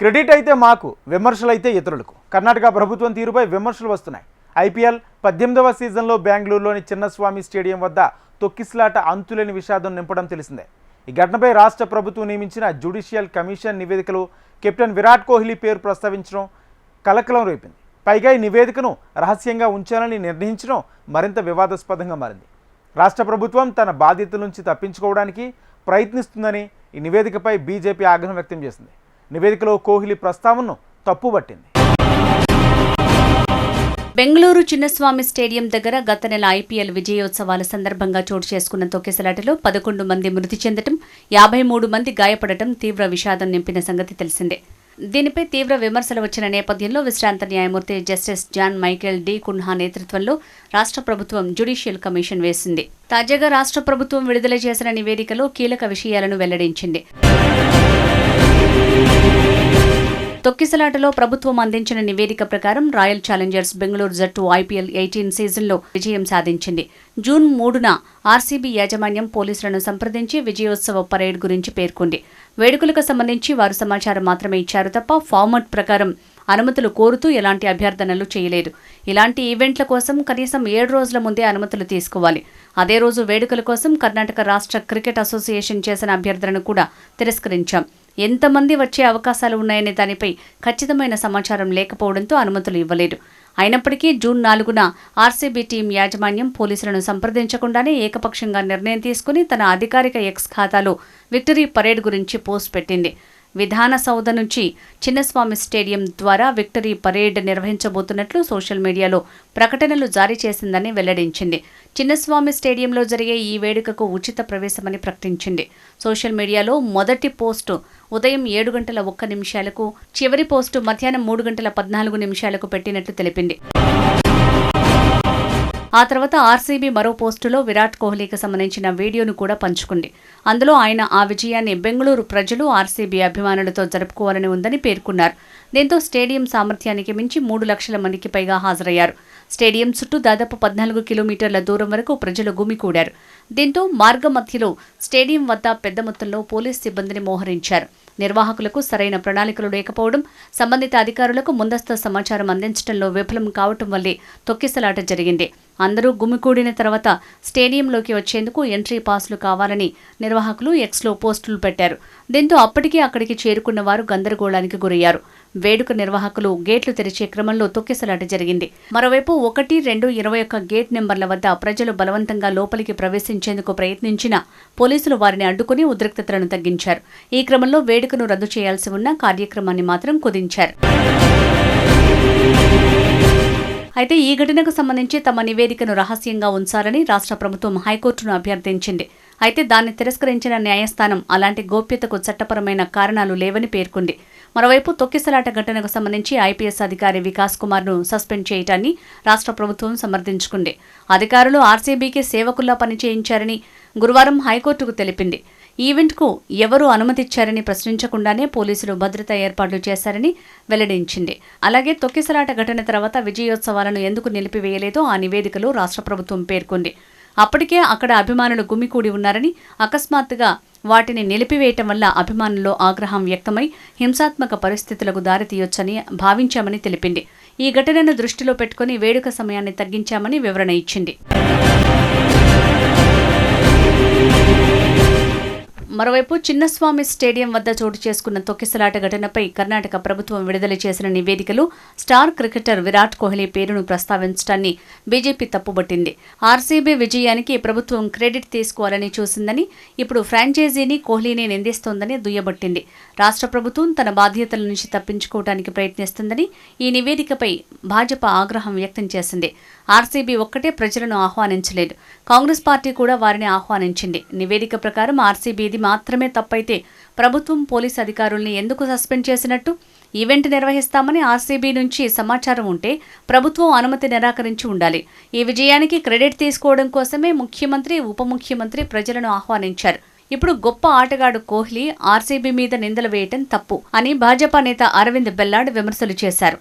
Credit అయితే మాకు విమర్శలు అయితే ఇతరులకు. కర్ణాటక ప్రభుత్వం తీరుపై విమర్శలు వస్తున్నాయి. ఐపీఎల్ పద్దెనిమిదవ సీజన్లో బెంగళూరులోని చిన్నస్వామి స్టేడియం వద్ద తొక్కిసలాట అంతులేని విషాదం నింపడం తెలిసిందే. ఈ ఘటనపై రాష్ట్ర ప్రభుత్వం నియమించిన జ్యుడిషియల్ కమిషన్ నివేదికలో కెప్టెన్ విరాట్ కోహ్లీ పేరు ప్రస్తావించడం కలకలం రేపింది. పైగా ఈ నివేదికను రహస్యంగా ఉంచాలని నిర్ణయించడం మరింత వివాదాస్పదంగా మారింది. రాష్ట్ర ప్రభుత్వం తన బాధ్యతల నుంచి తప్పించుకోవడానికి ప్రయత్నిస్తుందని ఈ నివేదికపై బీజేపీ ఆగ్రహం వ్యక్తం చేసింది. నివేదికలో కోహ్లీ ప్రస్తావనను తప్పుబట్టింది. బెంగళూరు చిన్నస్వామి స్టేడియం దగ్గర గత నెల ఐపీఎల్ విజయోత్సవాల సందర్భంగా చోటు చేసుకున్న తొక్కిసలాటలో పదకొండు మంది మృతి చెందటం యాభై మూడు మంది గాయపడటం తీవ్ర విషాదం నింపిన సంగతి తెలిసిందే. దీనిపై తీవ్ర విమర్శలు వచ్చిన నేపథ్యంలో విశ్రాంత న్యాయమూర్తి justice John Michael D Cunha నేతృత్వంలో రాష్ట్ర ప్రభుత్వం జ్యుడిషియల్ కమిషన్ వేసింది. తాజాగా రాష్ట్ర ప్రభుత్వం విడుదల చేసిన నివేదికలో కీలక విషయాలను వెల్లడించింది. తొక్కిసలాటలో ప్రభుత్వం అందించిన నివేదిక ప్రకారం రాయల్ ఛాలెంజర్స్ బెంగళూరు జట్టు ఐపీఎల్ ఎయిటీన్ సీజన్లో విజయం సాధించింది. జూన్ మూడున ఆర్సీబీ యాజమాన్యం పోలీసులను సంప్రదించి విజయోత్సవ పరేడ్ గురించి పేర్కొంది. వేడుకలకు సంబంధించి వారు సమాచారం మాత్రమే ఇచ్చారు తప్ప ఫార్మట్ ప్రకారం అనుమతులు కోరుతూ ఎలాంటి అభ్యర్థనలు చేయలేదు. ఇలాంటి ఈవెంట్ల కోసం కనీసం ఏడు రోజుల ముందే అనుమతులు తీసుకోవాలి. అదే రోజు వేడుకల కోసం కర్ణాటక రాష్ట్ర క్రికెట్ అసోసియేషన్ చేసిన అభ్యర్థనను కూడా తిరస్కరించాం. ఎంతమంది వచ్చే అవకాశాలు ఉన్నాయనే దానిపై ఖచ్చితమైన సమాచారం లేకపోవడంతో అనుమతులు ఇవ్వలేదు. అయినప్పటికీ జూన్ నాలుగున ఆర్సీబీ టీం యాజమాన్యం పోలీసులను సంప్రదించకుండానే ఏకపక్షంగా నిర్ణయం తీసుకుని తన అధికారిక ఎక్స్ ఖాతాలో విక్టరీ పరేడ్ గురించి పోస్ట్ పెట్టింది. విధాన సౌధ నుంచి చిన్నస్వామి స్టేడియం ద్వారా విక్టరీ పరేడ్ నిర్వహించబోతున్నట్లు సోషల్ మీడియాలో ప్రకటనలు జారీ చేసిందని వెల్లడించింది. చిన్నస్వామి స్టేడియంలో జరిగే ఈ వేడుకకు ఉచిత ప్రవేశమని ప్రకటించింది. సోషల్ మీడియాలో మొదటి పోస్టు ఉదయం ఏడు గంటల ఒక్క నిమిషాలకు చివరి పోస్టు మధ్యాహ్నం మూడు గంటల పద్నాలుగు నిమిషాలకు పెట్టినట్లు తెలిపింది. ఆ తర్వాత ఆర్సీబీ మరో పోస్టులో విరాట్ కోహ్లీకి సంబంధించిన వీడియోను కూడా పంచుకుంది. అందులో ఆయన ఆ విజయాన్ని బెంగళూరు ప్రజలు ఆర్సీబీ అభిమానులతో జరుపుకోవాలని ఉందని పేర్కొన్నారు. దీంతో స్టేడియం సామర్థ్యానికి మించి మూడు లక్షల మందికి పైగా హాజరయ్యారు. స్టేడియం చుట్టూ దాదాపు పద్నాలుగు కిలోమీటర్ల దూరం వరకు ప్రజలు గుమికూడారు దీంతో మార్గ మధ్యలో స్టేడియం వద్ద పెద్ద మొత్తంలో పోలీస్ సిబ్బందిని మోహరించారు. నిర్వాహకులకు సరైన ప్రణాళికలు లేకపోవడం సంబంధిత అధికారులకు ముందస్తు సమాచారం అందించడంలో విఫలం కావటం వల్లే తొక్కిసలాట జరిగింది. అందరూ గుమికూడిన తర్వాత స్టేడియంలోకి వచ్చేందుకు ఎంట్రీ పాస్లు కావాలని నిర్వాహకులు ఎక్స్లో పోస్టులు పెట్టారు. దీంతో అప్పటికే అక్కడికి చేరుకున్న వారు గందరగోళానికి గురయ్యారు. వేడుక నిర్వాహకులు గేట్లు తెరిచే క్రమంలో తొక్కిసలాట జరిగింది. మరోవైపు ఒకటి రెండు ఇరవై ఒక్క గేట్ నెంబర్ల వద్ద ప్రజలు బలవంతంగా లోపలికి ప్రవేశించేందుకు ప్రయత్నించిన పోలీసులు వారిని అడ్డుకుని ఉద్రిక్తతలను తగ్గించారు. ఈ క్రమంలో వేడుకను రద్దు చేయాల్సి ఉన్న కార్యక్రమాన్ని మాత్రం కుదించారు. అయితే ఈ ఘటనకు సంబంధించి తమ నివేదికను రహస్యంగా ఉంచాలని రాష్ట్ర ప్రభుత్వం హైకోర్టును అభ్యర్థించింది. అయితే దాన్ని తిరస్కరించిన న్యాయస్థానం అలాంటి గోప్యతకు చట్టపరమైన కారణాలు లేవని పేర్కొంది. మరోవైపు తొక్కిసలాట ఘటనకు సంబంధించి ఐపీఎస్ అధికారి వికాస్ కుమార్ను సస్పెండ్ చేయటాన్ని రాష్ట్ర ప్రభుత్వం సమర్థించుకుంది. అధికారులు ఆర్సీబీకి సేవకుల్లా పనిచేయించారని గురువారం హైకోర్టుకు తెలిపింది. ఈవెంట్కు ఎవరు అనుమతిచ్చారని ప్రశ్నించకుండానే పోలీసులు భద్రతా ఏర్పాట్లు చేశారని వెల్లడించింది. అలాగే తొక్కిసలాట ఘటన తర్వాత విజయోత్సవాలను ఎందుకు నిలిపివేయలేదో ఆ నివేదికలో రాష్ట్ర ప్రభుత్వం పేర్కొంది. అప్పటికే అక్కడ అభిమానులు గుమికూడి ఉన్నారని అకస్మాత్తుగా వాటిని నిలిపివేయటం వల్ల అభిమానుల్లో ఆగ్రహం వ్యక్తమై హింసాత్మక పరిస్థితులకు దారితీయొచ్చని భావించామని తెలిపింది. ఈ ఘటనను దృష్టిలో పెట్టుకుని వేడుక సమయాన్ని తగ్గించామని వివరణ ఇచ్చింది. మరోవైపు చిన్నస్వామి స్టేడియం వద్ద చోటు చేసుకున్న తొక్కిసలాట ఘటనపై కర్ణాటక ప్రభుత్వం విడుదల చేసిన నివేదికలో స్టార్ క్రికెటర్ విరాట్ కోహ్లీ పేరును ప్రస్తావించడాన్ని బీజేపీ తప్పుబట్టింది. ఆర్సీబీ విజయానికి ప్రభుత్వం క్రెడిట్ తీసుకోవాలని చూసిందని ఇప్పుడు ఫ్రాంచైజీని కోహ్లీని నిందిస్తోందని దుయ్యబట్టింది. రాష్ట్ర ప్రభుత్వం తన బాధ్యతల నుంచి తప్పించుకోవడానికి ప్రయత్నిస్తుందని ఈ నివేదికపై భాజపా ఆగ్రహం వ్యక్తం చేసింది. ఆర్సీబీ ఒక్కటే ప్రజలను ఆహ్వానించలేదు. కాంగ్రెస్ పార్టీ కూడా వారిని ఆహ్వానించింది. నివేదిక ప్రకారం ఆర్సీబీది మాత్రమే తప్పైతే ప్రభుత్వం పోలీస్ అధికారుల్ని ఎందుకు సస్పెండ్ చేసినట్టు ఈవెంట్ నిర్వహిస్తామని ఆర్సీబీ నుంచి సమాచారం ఉంటే ప్రభుత్వం అనుమతి నిరాకరించి ఉండాలి. ఈ విజయానికి క్రెడిట్ తీసుకోవడం కోసమే ముఖ్యమంత్రి ఉప ముఖ్యమంత్రి ప్రజలను ఆహ్వానించారు. ఇప్పుడు గొప్ప ఆటగాడు కోహ్లీ ఆర్సీబీ మీద నిందలు వేయటం తప్పు అని భాజపా నేత అరవింద్ బెల్లాడ్ విమర్శలు చేశారు.